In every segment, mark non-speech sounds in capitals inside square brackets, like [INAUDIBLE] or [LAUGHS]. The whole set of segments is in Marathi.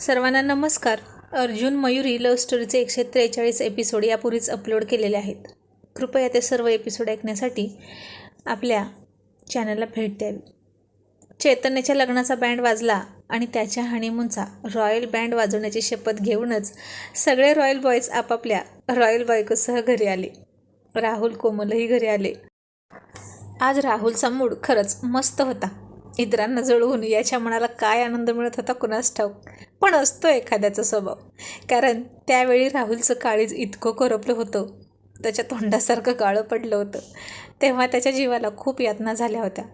सर्वांना नमस्कार. अर्जुन मयुरी लव्ह स्टोरीचे एकशे त्रेचाळीस एपिसोड यापूर्वीच अपलोड केलेले आहेत. कृपया ते सर्व एपिसोड ऐकण्यासाठी आपल्या चॅनलला भेट द्यावी. चैतन्याच्या लग्नाचा बँड वाजला आणि त्याच्या हनीमूनचा रॉयल बँड वाजवण्याची शपथ घेऊनच सगळे रॉयल बॉयज आपापल्या रॉयल बायकोसह घरी आले. राहुल कोमलही घरी आले. आज राहुलचा मूड खरंच मस्त होता. इतरांना जळवून याच्या मनाला काय आनंद मिळत होता कुणास ठाऊक? पण असतो एखाद्याचा स्वभाव. कारण त्यावेळी राहुलचं काळीज इतकं करपलं होतं. त्याच्या तोंडासारखं काळं पडलं होतं. तेव्हा त्याच्या जीवाला खूप यातना झाल्या होत्या.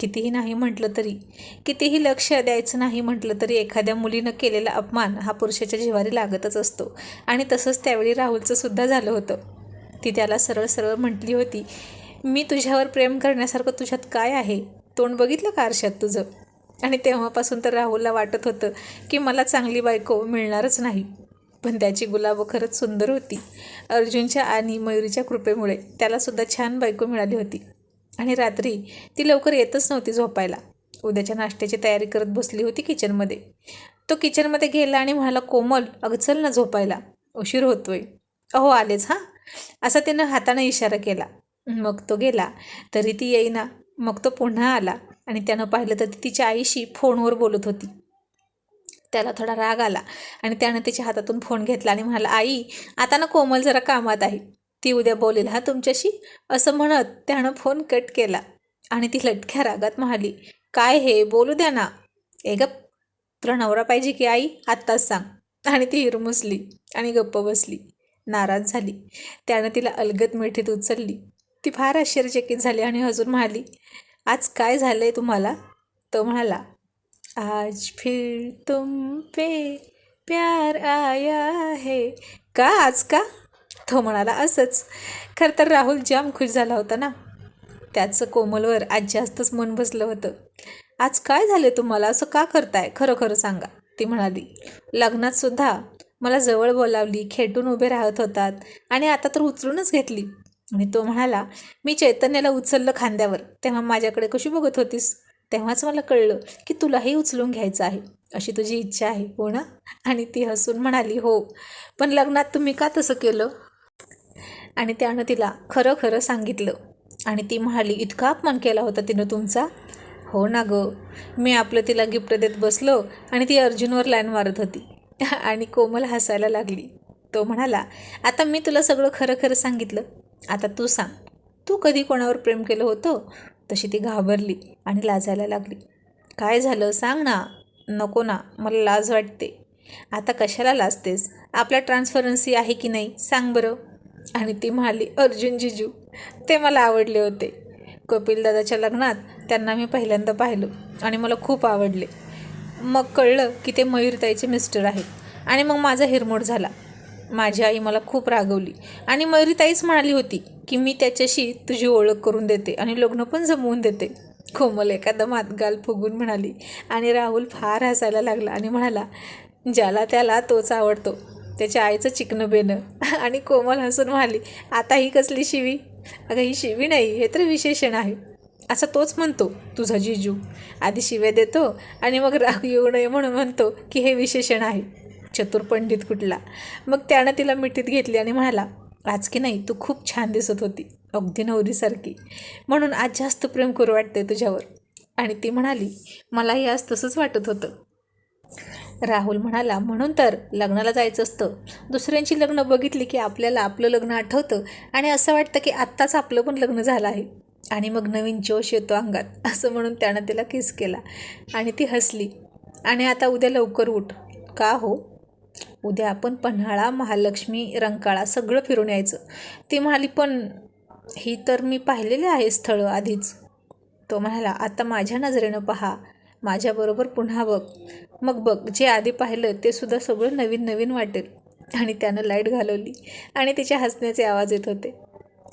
कितीही नाही म्हटलं तरी कितीही लक्ष द्यायचं नाही म्हटलं तरी एखाद्या मुलीनं केलेला अपमान हा पुरुषाच्या जिवारी लागतच असतो. आणि तसंच त्यावेळी राहुलचं सुद्धा झालं होतं. ती त्याला सरळ सरळ म्हटली होती मी तुझ्यावर प्रेम करण्यासारखं तुझ्यात काय आहे? तोंड बघितलं का आरशात तुझं? आणि तेव्हापासून तर राहुलला वाटत होतं की मला चांगली बायको मिळणारच नाही. पण त्याची गुलाबं खरंच सुंदर होती. अर्जुनच्या आणि मयुरीच्या कृपेमुळे त्यालासुद्धा छान बायको मिळाली होती. आणि रात्री ती लवकर येतच नव्हती झोपायला. उद्याच्या नाश्त्याची तयारी करत बसली होती किचनमध्ये. तो किचनमध्ये गेला आणि म्हणाला कोमल अगं चल ना झोपायला. उशीर होतोय. अहो आलेच हां. असा त्यानं हाताने इशारा केला. मग तो गेला. तरी ती येईना. मग तो पुन्हा आला आणि त्यानं पाहिलं तर ती तिच्या आईशी फोनवर बोलत होती. त्याला थोडा राग आला आणि त्यानं तिच्या हातातून फोन घेतला आणि म्हणाला आई आता ना कोमल जरा कामात आहे. ती उद्या बोलेल हा तुमच्याशी? असं म्हणत त्यानं फोन कट केला आणि ती लटक्या रागात म्हणाली काय हे बोलू द्या ना. ए गप तुला नवरा पाहिजे की आई आत्ताच सांग. आणि ती हिरमुसली आणि गप्प बसली. नाराज झाली. त्यानं तिला अलगद मिठीत उचलली. ती फार आश्चर्यचकित झाली आणि अजून म्हणाली आज काय झालं आहे तुम्हाला? तो म्हणाला आज फिर तुम पे प्यार आया है. का आज का? तो म्हणाला असंच. खरं तर राहुल जाम खुश झाला होता ना. त्याचं कोमलवर आज जास्तच मन बसलं होतं. आज काय झालं तुम्हाला? असं का करताय? खरं खरं सांगा. ती म्हणाली लग्नात सुद्धा मला जवळ बोलावली खेटून उभे राहत होतात आणि आता तर उचलूनच घेतली. आणि तो म्हणाला मी चैतन्याला उचललं खांद्यावर. तेव्हा माझ्याकडे कशी बघत होतीस? तेव्हाच मला कळलं की तुलाही उचलून घ्यायचं आहे अशी तुझी इच्छा आहे हो ना? आणि ती हसून म्हणाली हो. पण लग्नात तुम्ही का तसं केलं? आणि त्यानं तिला खरं खरं सांगितलं. आणि ती म्हणाली इतका अपमान केला होता तिनं तुमचा? हो ना गं. मी आपलं तिला गिफ्ट देत बसलो आणि ती अर्जुनवर लाईन मारत होती. [LAUGHS] आणि कोमल हसायला लागली. तो म्हणाला आता मी तुला सगळं खरं खरं सांगितलं. आता तू सांग तू कधी कोणावर प्रेम केलं होतं? तशी ती घाबरली आणि लाजायला लागली. काय झालं सांग ना. नको ना मला लाज वाटते. आता कशाला लाजतेस? आपल्या ट्रान्सफरन्सी आहे की नाही? सांग बरं. आणि ती म्हणाली अर्जुन जिजू ते मला आवडले होते. कपिलदादाच्या लग्नात त्यांना मी पहिल्यांदा पाहिलं आणि मला खूप आवडले. मग कळलं की ते मयूरताईचे मिस्टर आहेत आणि मग माझा हिरमोड झाला. माझी आई मला खूप रागवली. आणि मयुरीताईच म्हणाली होती की मी त्याच्याशी तुझी ओळख करून देते आणि लग्न पण जमवून देते. कोमल एखादा मातगाल फुगून म्हणाली. आणि राहुल फार हसायला लागला आणि म्हणाला ज्याला त्याला तोच आवडतो. त्याच्या आईचं चिकनं बेनं आणि कोमल हसून म्हणाली आता ही कसली शिवी? अगं ही शिवी नाही हे तर विशेषण आहे. असा तोच म्हणतो तुझा जिजू. आधी शिव्या देतो आणि मग राग येऊ नये म्हणून म्हणतो की हे विशेषण आहे. चतुर पंडित कुठला? मग त्यानं तिला मिठीत घेतली आणि म्हणाला आज की नाही तू खूप छान दिसत होती अगदी नवरीसारखी. म्हणून आज जास्त प्रेम करू वाटते तुझ्यावर. आणि ती म्हणाली मलाही आज तसंच वाटत होतं. राहुल म्हणाला म्हणून तर लग्नाला जायचं असतं. दुसऱ्यांची लग्न बघितली की आपल्याला आपलं लग्न आठवतं आणि असं वाटतं की आत्ताच आपलं पण लग्न झालं आहे. आणि मग नवीन जोश येतो अंगात. [LAUGHS] असं म्हणून त्यानं तिला किस केला. आणि ती हसली. आणि आता उद्या लवकर उठ. का हो? उद्या आपण पन्हाळा महालक्ष्मी रंकाळा सगळं फिरून यायचं. ती म्हणाली पण ही तर मी पाहिलेली आहे स्थळं आधीच. तो म्हणाला आता माझ्या नजरेनं पहा माझ्याबरोबर पुन्हा बघ. मग बघ जे आधी पाहिलं ते सुद्धा सगळं नवीन नवीन वाटेल. आणि त्यानं लाइट घालवली आणि तिच्या हसण्याचे आवाज येत होते.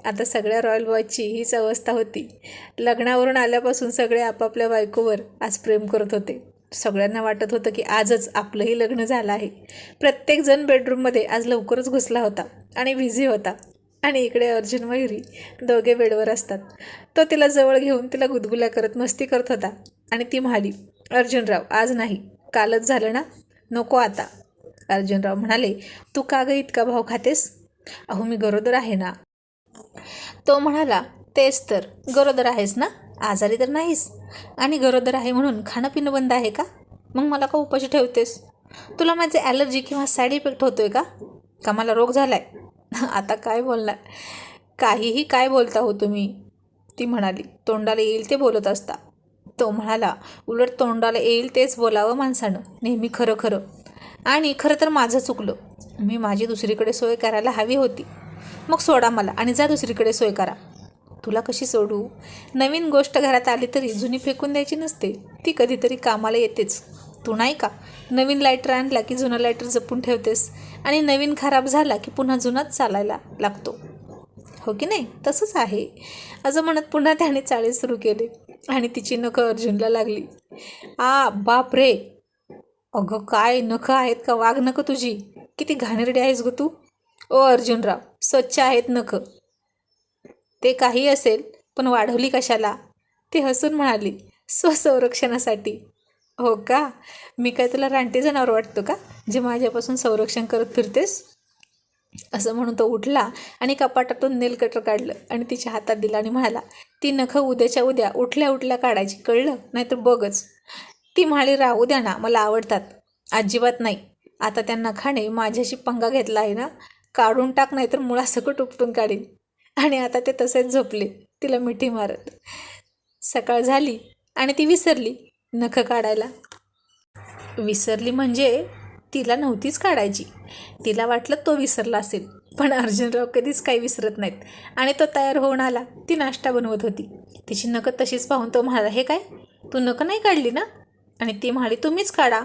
आता सगळ्या रॉयल बॉयची हीच अवस्था होती. लग्नावरून आल्यापासून सगळे आपापल्या बायकोवर आज प्रेम करत होते. सगळ्यांना वाटत होतं की आजच आपलंही लग्न झालं आहे. प्रत्येकजण बेडरूममध्ये आज लवकरच घुसला होता आणि बिझी होता आणि इकडे अर्जुन मयुरी दोघे बेडवर असतात. तो तिला जवळ घेऊन तिला गुदगुल्या करत मस्ती करत होता आणि ती म्हणाली अर्जुनराव आज नाही. कालच झालं ना? नको आता. अर्जुनराव म्हणाले तू का ग इतका भाव खातेस? अहो मी गरोदर आहे ना. तो म्हणाला तेच तर. गरोदर आहेस ना? आजारी तर नाहीस. आणि गरोदर आहे म्हणून खाणं पिणं बंद आहे का? मग मला का उपाशी ठेवतेस? तुला माझे ॲलर्जी किंवा साईड इफेक्ट होतोय का? का मला रोग झालाय? [LAUGHS] आता काय बोलणार? काहीही काय बोलता हो तुम्ही? ती म्हणाली. तोंडाला येईल ते बोलत असता. तो म्हणाला उलट तोंडाला येईल तेच बोलावं माणसानं. नेहमी खरं खरं. आणि खरं तर माझं चुकलं. मी माझी दुसरीकडे सोय करायला हवी होती. मग सोडा मला आणि जा दुसरीकडे सोय करा. तुला कशी सोडू? नवीन गोष्ट घरात आली तरी जुनी फेकून द्यायची नसते. ती कधीतरी कामाला येतेच. तू नाही का? नवीन लायटर आणला की जुना लायटर जपून ठेवतेस आणि नवीन खराब झाला की पुन्हा जुनाच चालायला लागतो. हो की नाही? तसंच आहे. असं म्हणत पुन्हा त्याने चाळे सुरू केले आणि तिची नखं अर्जुनला लागली. आ बाप रे! अगं काय नखं आहेत का? वाघ नखं तुझी. किती घाणेरडी आहेस गं तू. ओ अर्जुनराव स्वच्छ आहेत नखं. ते काही असेल पण वाढवली कशाला? ती हसून म्हणाली स्वसंरक्षणासाठी. हो का? मी काय तुला रानटी जनावर वाटतो का जे माझ्यापासून संरक्षण करत फिरतेस? असं म्हणून तो उठला आणि कपाटातून नेल कटर काढलं आणि तिच्या हातात दिला आणि म्हणाला ती नखं उद्याच्या उद्या उठल्या उठल्या काढायची कळलं? नाहीतर बघच. ती म्हणाली राहू द्या ना मला आवडतात. अजिबात नाही. आता त्यांना खाणे माझ्याशी पंगा घेतला आहे ना काढून टाक नाहीतर मुळासकट उपटून काढीन. आणि आता ते तसेच झोपले तिला मिठी मारत. सकाळ झाली आणि ती विसरली नखं काढायला. विसरली म्हणजे तिला नव्हतीच काढायची. तिला वाटलं तो विसरला असेल पण अर्जुनराव कधीच काही विसरत नाहीत. आणि तो तयार होऊन आला ती नाश्ता बनवत होती. तिची नखं तशीच पाहून तो म्हणाला हे काय? तू नखं नाही काढली ना? आणि ती म्हणाली तुम्हीच काढा.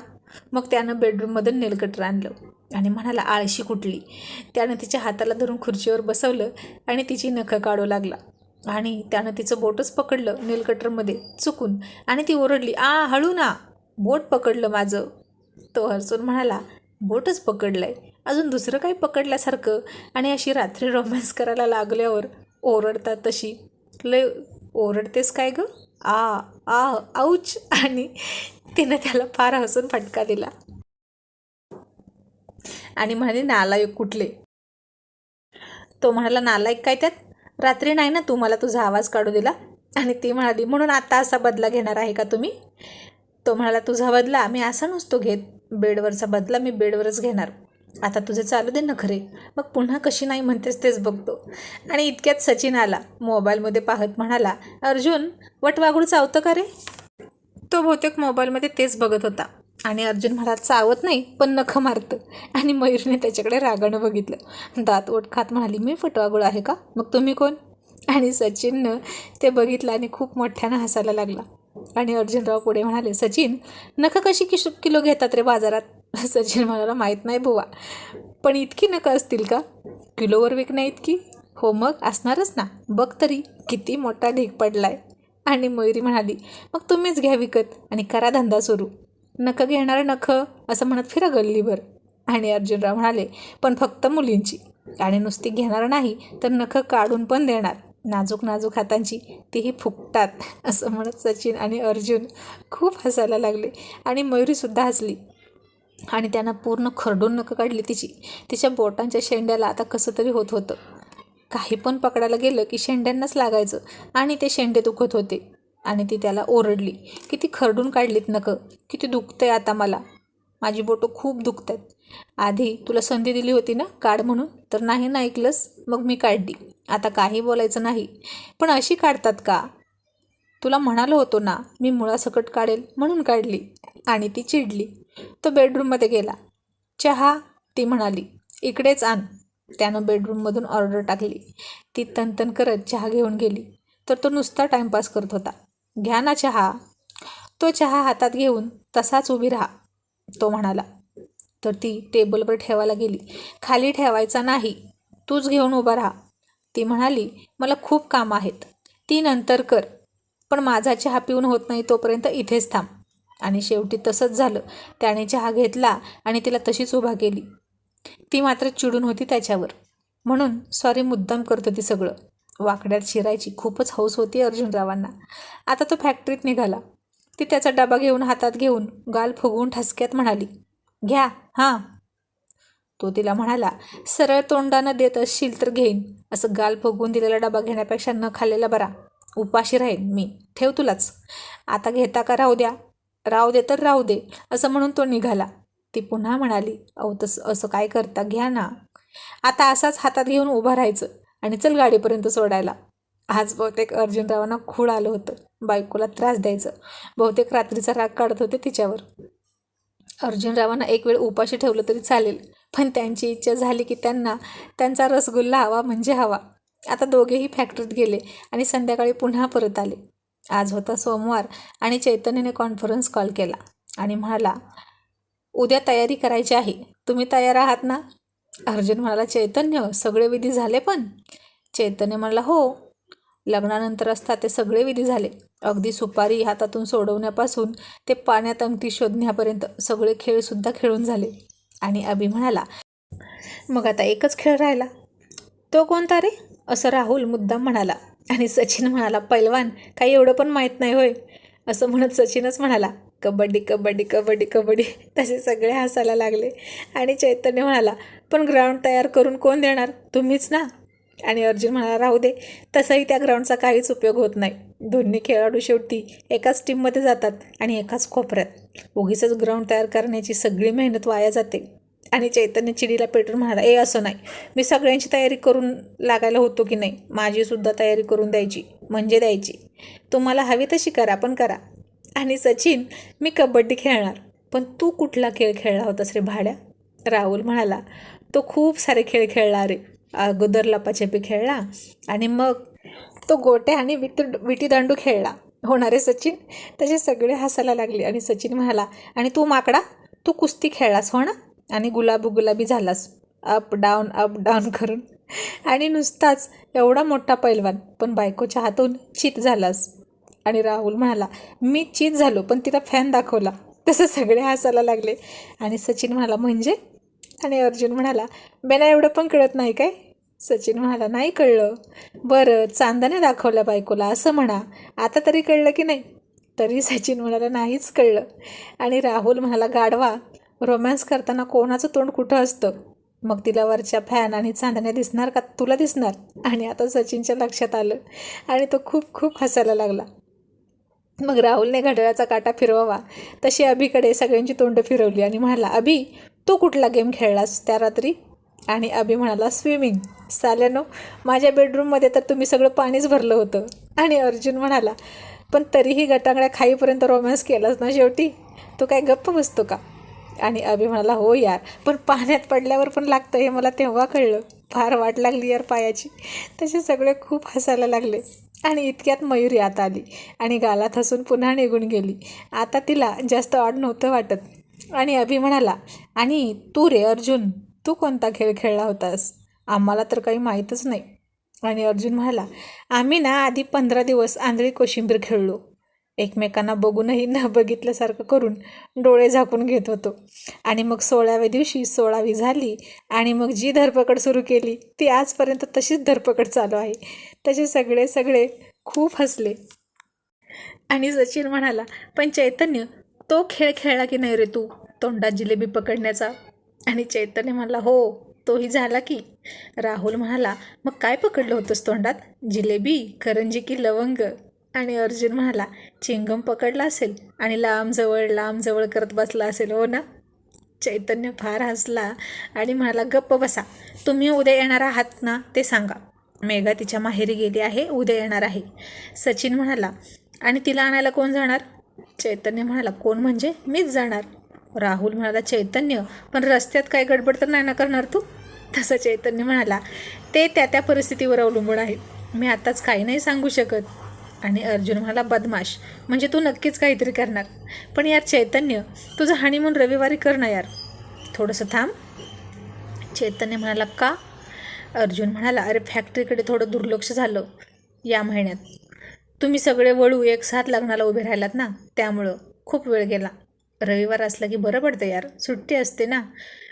मग त्यानं बेडरूममधून नेलकटर आणलं. आणि म्हणाला आळशी कुठली? त्यानं तिच्या हाताला धरून खुर्चीवर बसवलं आणि तिची नखं काढू लागला. आणि त्यानं तिचं बोटच पकडलं नेलकटरमध्ये चुकून. आणि ती ओरडली आ हळू ना बोट पकडलं माझं. तो हसून म्हणाला बोटच पकडलं आहे अजून दुसरं काही पकडल्यासारखं? आणि अशी रात्री रोमॅन्स करायला लागल्यावर ओरडतात तशी. लय ओरडतेस काय ग? आ आ आऊच आणि तिनं त्याला फार हसून फटका दिला. आणि म्हणाली नालायक कुठले? तो म्हणाला नालायक काय त्यात? रात्री नाही ना तू मला तुझा आवाज काढू दिला? आणि ती म्हणाली म्हणून आता असा बदला घेणार आहे का तुम्ही? तो म्हणाला तुझा बदला मी असा नसतो घेत बेडवरचा बदला मी बेडवरच घेणार. आता तुझे चालू दे ना मग पुन्हा कशी नाही म्हणतेस तेच बघतो. आणि इतक्यात सचिन आला. मोबाईलमध्ये पाहत म्हणाला अर्जुन वटवागूळ चावतं का रे? तो बहुतेक मोबाईलमध्ये तेच बघत होता. आणि अर्जुन म्हणाला चावत नाही पण नखं मारतं. आणि मयूरने त्याच्याकडे रागानं बघितलं. दात ओट खात म्हणाली मी फटवागुळ आहे का? मग तुम्ही कोण? आणि सचिननं ते बघितलं आणि खूप मोठ्यानं हसायला लागला. आणि अर्जुनराव पुढे म्हणाले सचिन नखं कशी किश किलो घेतात रे बाजारात? सचिन म्हणाला माहीत नाही बुवा पण इतकी नखं असतील का? किलोवर विकण्या इतकी? हो मग असणारच ना. बघ तरी किती मोठा ढीक पडलाय. आणि मयुरी म्हणाली मग तुम्हीच घ्या विकत आणि करा धंदा सुरू. नखं घेणारं नखं असं म्हणत फिरा गल्लीभर. आणि अर्जुनराव म्हणाले पण फक्त मुलींची. आणि नुसती घेणार नाही तर नखं काढून पण देणार. नाजूक नाजूक हातांची तीही फुकतात असं म्हणत सचिन आणि अर्जुन खूप हसायला लागले आणि मयुरीसुद्धा हसली. आणि त्यानं पूर्ण खरडून नखं काढली तिची. तिच्या बोटांच्या शेंड्याला आता कसं तरी होत होतं. काही पण पकडायला गेलं की शेंड्यांनाच लागायचं आणि ते शेंडे दुखत होते. आणि ती त्याला ओरडली की ती खरडून काढलीत नकं किती दुखतंय आता मला. माझी बोटं खूप दुखत आहेत आधी तुला संधी दिली होती ना काढ म्हणून? तर नाही ना ऐकलंस? मग मी काढली. आता काही बोलायचं नाही. पण अशी काढतात का? तुला म्हणालो होतो ना मी मुळासकट काढेल म्हणून काढली आणि ती चिडली. तो बेडरूममध्ये गेला. चहा ती म्हणाली. इकडेच आण. त्यानं बेडरूममधून ऑर्डर टाकली. ती तनतन करत चहा घेऊन गेली. तर तो नुसता टाईमपास करत होता. घ्या ना चहा. तो चहा हातात घेऊन तसाच उभी राहा तो म्हणाला. तर ती टेबलवर ठेवायला गेली. खाली ठेवायचा नाही तूच घेऊन उभा राहा. ती म्हणाली मला खूप काम आहेत. ती नंतर कर. पण माझा चहा पिऊन होत नाही तोपर्यंत इथेच थांब. आणि शेवटी तसंच झालं. त्याने चहा घेतला आणि तिला तशीच उभा केली. ती मात्र चिडून होती त्याच्यावर. म्हणून सॉरी मुद्दाम करत होती सगळं. वाकड्यात शिरायची खूपच हौस होती अर्जुनरावांना. आता तो फॅक्टरीत निघाला. ती त्याचा डबा घेऊन हातात घेऊन गाल फुगवून ठसक्यात म्हणाली घ्या हां. तो तिला म्हणाला सरळ तोंडानं देत असशील तर घेईन. असं गाल फुगवून दिलेला डबा घेण्यापेक्षा न खाल्लेला बरा. उपाशी राहीन मी. ठेव तुलाच. आता घेता का राहू द्या. राहू दे तर राहू दे. असं म्हणून तो निघाला. ती पुन्हा म्हणाली अहो तसं असं काय करता? घ्या ना. आता असाच हातात घेऊन उभं राहायचं. आणि चल गाडीपर्यंत सोडायला. आज बहुतेक अर्जुनरावांना खूळ आलं होतं. बायकोला त्रास द्यायचं. बहुतेक रात्रीचा राग काढत होते तिच्यावर. अर्जुनरावांना एक वेळ उपाशी ठेवलं तरी चालेल. पण त्यांची इच्छा झाली की त्यांना त्यांचा रसगुल्ला हवा म्हणजे हवा. आता दोघेही फॅक्टरीत गेले आणि संध्याकाळी पुन्हा परत आले. आज होता सोमवार आणि चैतन्यने कॉन्फरन्स कॉल केला आणि म्हणाला उद्या तयारी करायची आहे. तुम्ही तयार आहात ना? अर्जुन म्हणाला चैतन्य सगळे विधी झाले पण? चैतन्य म्हणाला हो लग्नानंतर असतात ते सगळे विधी झाले. अगदी सुपारी हातातून सोडवण्यापासून ते पाण्यात अंगठी शोधण्यापर्यंत सगळे खेळसुद्धा खेळून झाले. आणि अभि म्हणाला मग आता एकच खेळ राहिला. तो कोणता रे? असं राहुल मुद्दाम म्हणाला. आणि सचिन म्हणाला पैलवान काही एवढं पण माहीत नाही होय. असं म्हणत सचिनच म्हणाला कबड्डी कबड्डी कबड्डी कबड्डी. तसे सगळे हसायला लागले. आणि चैतन्य म्हणाला पण ग्राउंड तयार करून कोण देणार? तुम्हीच ना. आणि अर्जुन म्हणाला राहू दे. तसंही त्या ग्राउंडचा काहीच उपयोग होत नाही. दोन्ही खेळाडू शेवटी एकाच टीममध्ये जातात आणि एकाच कोपऱ्यात. उगीच ग्राउंड तयार करण्याची सगळी मेहनत वाया जाते. आणि चैतन्य चिडीला पेटून म्हणाला ए असं नाही. मी सगळ्यांची तयारी करून लागायला होतो की नाही? माझीसुद्धा तयारी करून द्यायची. म्हणजे द्यायची. तुम्हाला हवी तशी करा पण करा. आणि सचिन मी कबड्डी खेळणार पण तू कुठला खेळ खेळला होतास रे भाड्या? राहुल म्हणाला तो खूप सारे खेळ खेळला रे. अगोदर लपाछपी खेळला आणि मग तो गोटे आणि विट विटीदांडू खेळला. होणारे सचिन त्याचे सगळे हसायला लागले आणि सचिन म्हणाला आणि तू माकडा तू कुस्ती खेळलास हो ना आणि गुलाबी गुलाबी झालास. अप डाऊन अप डाऊन [LAUGHS] करून. आणि नुसताच एवढा मोठा पैलवान पण बायकोच्या हातून चित झालास. आणि राहुल म्हणाला मी चीज झालो पण तिला फॅन दाखवला. तसं सगळे हसायला लागले. आणि सचिन म्हणाला म्हणजे? आणि अर्जुन म्हणाला बेना एवढं पण कळत नाही काय? सचिन म्हणाला नाही कळलं. बरं चांदाने दाखवल्या बायकोला असं म्हणा. आता तरी कळलं की नाही? तरी सचिन म्हणाला नाहीच कळलं. आणि राहुल म्हणाला गाढवा रोमॅन्स करताना कोणाचं तोंड कुठं असतं? मग तिला वरच्या फॅन आणि चांदण्या दिसणार का? तुला दिसणार? आणि आता सचिनच्या लक्षात आलं. आणि तो खूप खूप हसायला लागला. मग राहुलने घड्याळाचा काटा फिरवावा. तशी अभिकडे सगळ्यांची तोंड फिरवली आणि म्हणाला अभि तू कुठला गेम खेळलास त्या रात्री? आणि अभि म्हणाला स्विमिंग. साल्यानो माझ्या बेडरूममध्ये तर तुम्ही सगळं पाणीच भरलं होतं. आणि अर्जुन म्हणाला पण तरीही गटांगड्या खाईपर्यंत रोमॅन्स केलाच ना शेवटी? तो काय गप्प बसतो का? आणि अभि म्हणाला हो यार पण पाण्यात पडल्यावर पण लागतं हे मला तेव्हा कळलं. फार वाट लागली यार पायाची. तसे सगळे खूप हसायला लागले. आणि इतक्यात मयुरी आता आली आणि गालात हसून पुन्हा निघून गेली. आता तिला जास्त ऑड नव्हतं वाटत. आणि अभि म्हणाला आणि तू रे अर्जुन तू कोणता खेळ खेळला होतास? आम्हाला तर काही माहीतच नाही. आणि अर्जुन म्हणाला आम्ही ना आधी पंधरा दिवस आंधळी कोशिंबीर खेळलो. एकमेकांना बघूनही न बघितल्यासारखं करून डोळे झाकून घेत होतो. आणि मग सोळाव्या दिवशी सोळावी झाली आणि मग जी धरपकड सुरू केली ती आजपर्यंत तशीच धरपकड चालू आहे. तसे सगळे सगळे खूप हसले. आणि सचिन म्हणाला पण चैतन्य तो खेळ खेळला की नाही रे तू? तोंडात जिलेबी पकडण्याचा. आणि चैतन्य म्हणाला हो तोही झाला की. राहुल म्हणाला मग काय पकडलं होतंस तोंडात? जिलेबी करंजी की लवंग? आणि अर्जुन म्हणाला चिंगम पकडला असेल आणि लांब जवळ लांब जवळ करत बसला असेल हो ना? चैतन्य फार हसला आणि म्हणाला गप्प बसा. तुम्ही उद्या येणार आहात ना ते सांगा. मेघा तिच्या माहेरी गेली आहे उद्या येणार आहे. सचिन म्हणाला आणि तिला आणायला कोण जाणार? चैतन्य म्हणाला कोण म्हणजे? मीच जाणार. राहुल म्हणाला चैतन्य? पण रस्त्यात काय गडबड तर नाही ना करणार तू? तसं चैतन्य म्हणाला ते त्या त्या परिस्थितीवर अवलंबून आहे. मी आताच काही नाही सांगू शकत. आणि अर्जुन म्हणाला बदमाश म्हणजे तू नक्कीच काहीतरी करणार. पण यार चैतन्य तुझं हनीमून रविवारी कर ना यार. थोडंसं थांब. चैतन्य म्हणाला का? अर्जुन म्हणाला अरे फॅक्टरीकडे थोडं दुर्लक्ष झालं या महिन्यात. तुम्ही सगळे वळू एक साथ लग्नाला उभे राहिलात ना त्यामुळं खूप वेळ गेला. रविवार असला की बरं पडतं यार सुट्टी असते ना.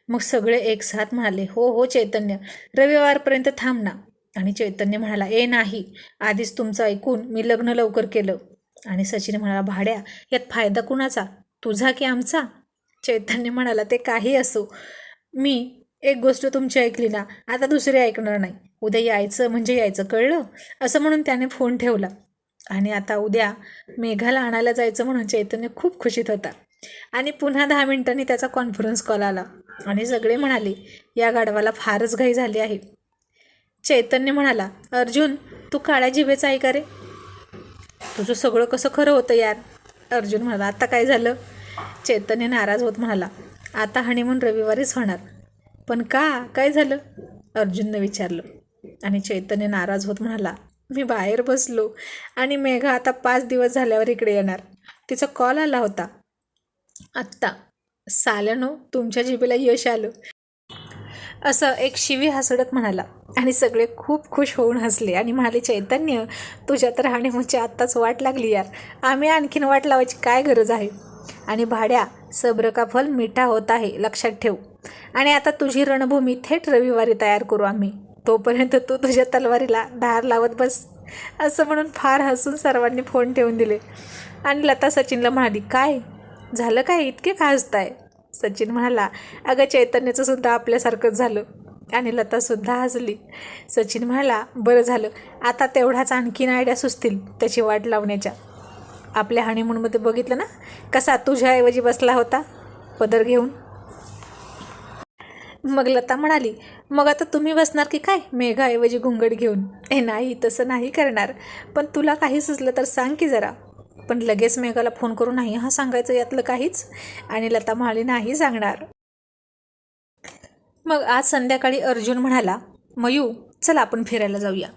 मग सगळे एक साथ म्हणाले हो हो चैतन्य रविवारपर्यंत थांब ना. आणि चैतन्य म्हणाला ए नाही. आधीच तुमचं ऐकून मी लग्न लवकर केलं. आणि सचिन म्हणाला भाड्या यात फायदा कुणाचा? तुझा की आमचा? चैतन्य म्हणाला ते काही असो. मी एक गोष्ट तुमची ऐकली ना आता दुसरी ऐकणार नाही. उद्या यायचं म्हणजे यायचं कळलं? असं म्हणून त्याने फोन ठेवला. आणि आता उद्या मेघाला आणायला जायचं म्हणून चैतन्य खूप खुशीत होता. आणि पुन्हा दहा मिनिटांनी त्याचा कॉन्फरन्स कॉल आला. आणि सगळे म्हणाले या गाढवाला फारच घाई झाली आहे. चैतन्य म्हणाला अर्जुन तू काळ्या जिभेचा आहे का रे? तुझं सगळं कसं खरं होतं यार अर्जुन म्हणाला. आता काय झालं? चैतन्य नाराज होत म्हणाला. आता हनीमून रविवारीच होणार. पण का? काय झालं? अर्जुननं विचारलं. आणि चैतन्य नाराज होत म्हणाला. मी बाहेर बसलो आणि मेघा आता पाच दिवस झाल्यावर इकडे येणार. तिचा कॉल आला होता. आत्ता साल्यानो तुमच्या जिभेला यश आलं. असं एक शिवी हसडत म्हणाला. आणि सगळे खूप खुश होऊन हसले आणि म्हणाले चैतन्य तुझ्या तर म्हणजे आत्ताच वाट लागली यार. आम्ही आणखीन वाट लावायची काय गरज आहे? आणि भाड्या सब्र का फल मिठा होत आहे लक्षात ठेव. आणि आता तुझी रणभूमी थेट रविवारी तयार करू आम्ही. तोपर्यंत तू तुझ्या तलवारीला धार लावत बस. असं म्हणून फार हसून सर्वांनी फोन ठेवून दिले. आणि लता सचिनला म्हणाली काय? झालं काय? इतके का हसताय? सचिन म्हणाला अगं चैतन्याचं सुद्धा आपल्यासारखंच झालं. आणि लतासुद्धा हसली. सचिन म्हणाला बरं झालं. आता तेवढाच आणखीन आयडिया सुचतील त्याची वाट लावण्याच्या. आपल्या हनीमूनमध्ये बघितलं ना कसा तुझ्याऐवजी बसला होता? पदर घेऊन. मग लता म्हणाली मग आता तुम्ही बसणार की काय? मेघाऐवजी घुंगड घेऊन. हे नाही तसं नाही करणार. पण तुला काही सुचलं तर सांग की जरा. पण लगेच मेघाला फोन करून नाही हा सांगायचं यातलं काहीच? आणि लता महाली नाही सांगणार. मग आज संध्याकाळी अर्जुन म्हणाला मयू चल आपण फिरायला जाऊया.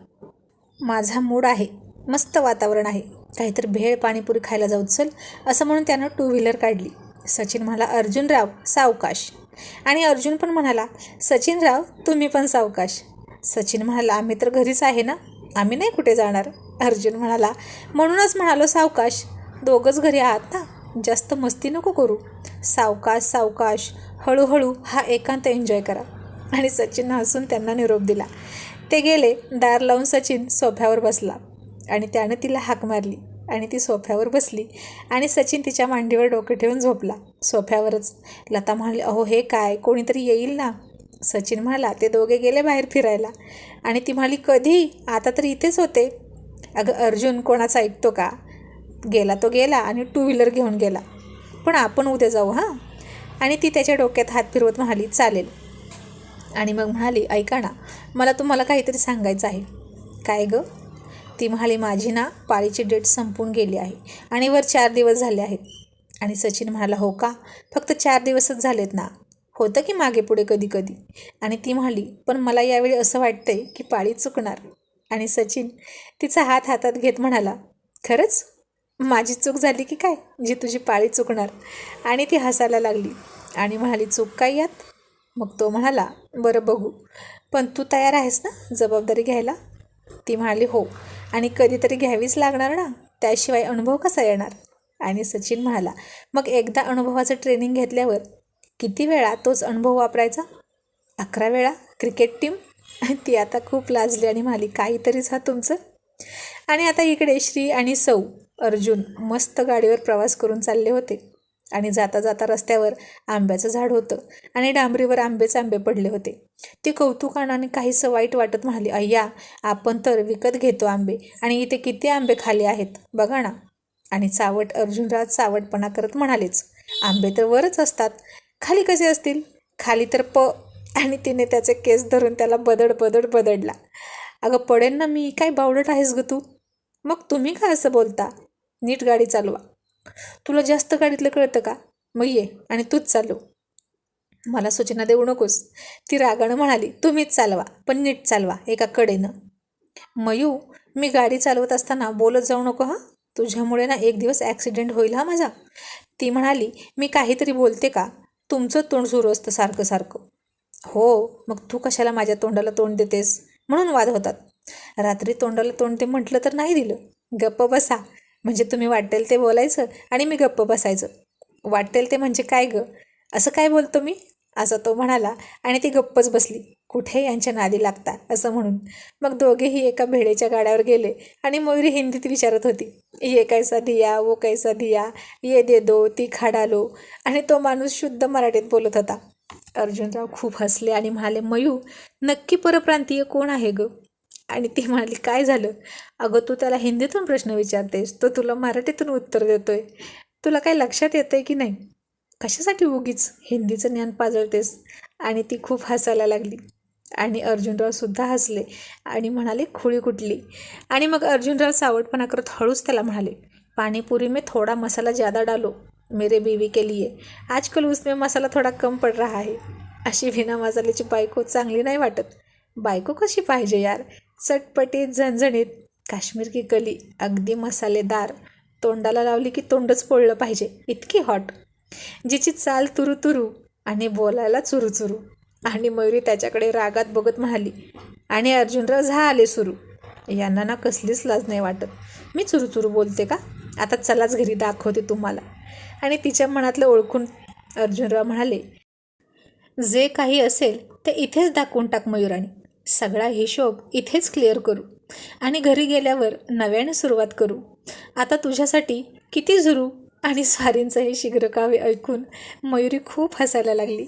माझा मूड आहे मस्त वातावरण आहे. काहीतरी भेळ पाणीपुरी खायला जाऊ चल असं म्हणून त्यानं टू व्हीलर काढली. सचिन म्हणाला अर्जुनराव सावकाश. आणि अर्जुन पण म्हणाला सचिनराव तुम्ही पण सावकाश. सचिन म्हणाला आम्ही तर घरीच आहे ना? आम्ही नाही कुठे जाणार? अर्जुन म्हणाला म्हणूनच म्हणालो सावकाश दोघंच घरी आहात ना? जास्त मस्ती नको करू. सावकाश सावकाश हळूहळू हा एकांत एन्जॉय करा. आणि सचिननं हसून त्यांना निरोप दिला. ते गेले दार लावून सचिन सोफ्यावर बसला आणि त्यानं तिला हाक मारली आणि ती सोफ्यावर बसली आणि सचिन तिच्या मांडीवर डोकं ठेवून झोपला. सोफ्यावरच. लता म्हणाली अहो हे काय? कोणीतरी येईल ना? सचिन म्हणाला ते दोघे गेले बाहेर फिरायला. आणि ती म्हणाली कधी? आता तर इथेच होते. अगं अर्जुन कोणाचा ऐकतो का? गेला तो गेला आणि टू व्हीलर घेऊन गेला. पण आपण उद्या जाऊ हां? आणि ती त्याच्या डोक्यात हात फिरवत म्हणाली चालेल. आणि मग म्हणाली ऐका ना मला तुम्हाला काहीतरी सांगायचं आहे. काय गं? ती म्हणाली माझी ना पाळीची डेट संपून गेली आहे आणि वर चार दिवस झाले आहेत. आणि सचिन म्हणाला हो का? फक्त चार दिवसच झालेत ना? होतं की मागे पुढे कधी कधी आणि ती म्हणाली पण मला यावेळी असं वाटतंय की पाळी चुकणार. आणि सचिन तिचा हात हातात घेत म्हणाला खरंच? माझी चूक झाली की काय? जी तुझी पाळी चुकणार. आणि ती हसायला लागली. आणि म्हणाली चूक काय यात? मग तो म्हणाला बरं बघू. पण तू तयार आहेस ना जबाबदारी घ्यायला? ती म्हणाली हो. आणि कधीतरी घ्यावीच लागणार ना? त्याशिवाय अनुभव कसा येणार? आणि सचिन म्हणाला मग एकदा अनुभवाचं ट्रेनिंग घेतल्यावर किती वेळा तोच अनुभव वापरायचा? अकरा वेळा? Cricket team? [LAUGHS] ती आता खूप लाजली आणि म्हणाली काहीतरीच हा तुमचं. आणि आता इकडे श्री आणि सौ अर्जुन मस्त गाडीवर प्रवास करून चालले होते. आणि जाता जाता रस्त्यावर आंब्याचं झाड होतं आणि डांबरीवर आंबेच आंबे पडले होते. ती कौतुकानं काहीसं वाईट वाटत म्हणाली अय्या आपण तर विकत घेतो आंबे आणि इथे किती आंबे खाली आहेत बघा ना. आणि चावट अर्जुनराज चावटपणा करत म्हणालेच आंबे तर वरच असतात. खाली कसे असतील? खाली तर प आणि तिने त्याचे केस धरून त्याला बदड बदड बदडला. अगं पडेल ना मी. काय बावडट आहेस ग तू? मग तुम्ही का असं बोलता? नीट गाडी चालवा. तुला जास्त गाडीतलं कळतं का? मग ये आणि तूच चालव. मला सूचना देऊ नकोस. ती रागानं म्हणाली तुम्हीच चालवा पण नीट चालवा एका कडेनं. मयू मी गाडी चालवत असताना बोलत जाऊ नको हां? तुझ्यामुळे ना एक दिवस ॲक्सिडेंट होईल हा माझा? ती म्हणाली मी काहीतरी बोलते का? तुमचं तोंड सुरू असतं सारखं सारखं. हो मग तू कशाला माझ्या तोंडाला तोंड देतेस? म्हणून वाद होतात. रात्री तोंडाला तोंड ते म्हटलं तर नाही दिलं. गप्प बसा. म्हणजे तुम्ही वाटेल ते बोलायचं आणि मी गप्प बसायचं. वाटेल ते म्हणजे काय गं? असं काय बोलतो मी? असं तो म्हणाला आणि ती गप्पच बसली. कुठे यांच्या नादी लागता? असं म्हणून. मग दोघेही एका भेडेच्या गाड्यावर गेले आणि मयुरी हिंदीत विचारत होती. ये कैसा दिया वो कैसा दिया? ये दे दो ती खाडालो. आणि तो माणूस शुद्ध मराठीत बोलत होता. अर्जुनराव खूप हसले आणि म्हणाले मयू नक्की परप्रांतीय कोण आहे ग? आणि ती म्हणाली काय झालं? अगं तू त्याला हिंदीतून प्रश्न विचारतेस. तो तुला मराठीतून उत्तर देतोय. तुला काही लक्षात येतं आहे की नाही? कशासाठी उगीच हिंदीचं ज्ञान पाजळतेस? आणि ती खूप हसायला लागली. आणि अर्जुनरावसुद्धा हसले आणि म्हणाले खुळी कुठली? आणि मग अर्जुनराव सावटपणा करत हळूच त्याला म्हणाले पाणीपुरी में थोड़ा मसाला ज़्यादा डालो. मेरे बीवी के लिए। आजकल उसमें मसाला थोडा कम पड रहा है। अशी विना मसाल्याची बायको चांगली नाही वाटत। बायको कशी पाहिजे यार? चटपटीत झणझणीत काश्मीर की कली अगदी मसालेदार। तोंडाला लावली की तोंडच पोळलं पाहिजे. इतकी हॉट. जिची चाल तुरू तुरू आणि बोलायला चुरू चुरू आणि मयुरी त्याच्याकडे रागात बघत म्हणाली आणि अर्जुनराव झाले सुरू. यांना ना कसलीच लाज नाही वाटत. मी चुरू चुरू बोलते का? आता चलाच घरी दाखवते तुम्हाला. आणि तिच्या मनातलं ओळखून अर्जुनराव म्हणाले जे काही असेल ते इथेच दाखवून टाक मयुराने सगळा हिशोब इथेच क्लिअर करू. आणि घरी गेल्यावर नव्याने सुरुवात करू. आता तुझ्यासाठी किती झुरू आणि स्वारींचं हे शीघ्रकाव्य ऐकून मयुरी खूप हसायला लागली.